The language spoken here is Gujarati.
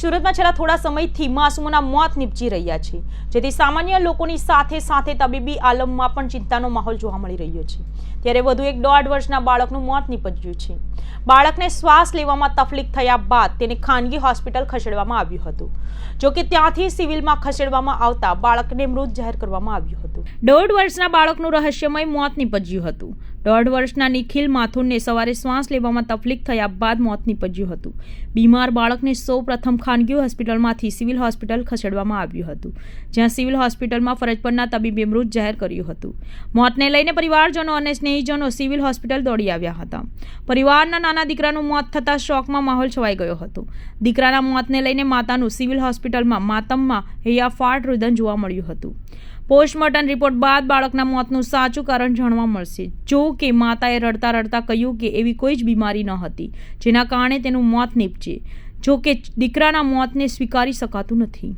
સુરતમાં છેલ્લા થોડા સમયથી માસૂમોના મોત નીપજી રહ્યા છે. જેથી સામાન્ય લોકોની સાથે સાથે તબીબી આલમમાં પણ ચિંતાનો માહોલ જોવા મળી રહ્યો છે. ત્યારે વધુ એક દોઢ વર્ષના બાળકનું મોત નીપજ્યું છે. બાળકને શ્વાસ લેવામાં તકલીફ થયા બાદ તેને ખાનગી હોસ્પિટલ ખસેડવામાં આવ્યું હતું. જોકે ત્યાંથી સિવિલમાં ખસેડવામાં આવતા બાળકને મૃત જાહેર કરવામાં આવ્યું હતું. દોઢ વર્ષના બાળકનું રહસ્યમય મોત નીપજ્યું હતું. દોઢ વર્ષના નિખિલ માથુરને સવારે શ્વાસ લેવામાં તકલીફ થયા બાદ મોત નીપજ્યું હતું. બીમાર બાળકને સૌ પ્રથમ ખાનગી હોસ્પિટલમાંથી સિવિલ હોસ્પિટલ ખસેડવામાં આવ્યું હતું, જ્યાં સિવિલ હોસ્પિટલમાં ફરજ પરના તબીબે મૃત જાહેર કર્યું હતું. મોતને લઈને પરિવારજનો અને સ્નેહીજનો સિવિલ હોસ્પિટલ દોડી આવ્યા હતા. પરિવારના નાના દીકરાનું મોત થતાં શોકમાં માહોલ છવાઈ ગયો હતો. દીકરાના મોતને લઈને માતાનું સિવિલ હોસ્પિટલમાં માતમમાં હૈયાફાટ રુદન જોવા મળ્યું હતું. પોસ્ટમોર્ટમ રિપોર્ટ બાદ બાળકના મોતનું સાચું કારણ જાણવા મળશે. જો કે માતાએ રડતા રડતા કહ્યું કે એવી કોઈ જ બીમારી ન હતી, જેના કારણે તેનું મોત નીપજે જો કે દીકરાના મોતને સ્વીકારી શકાતું નથી.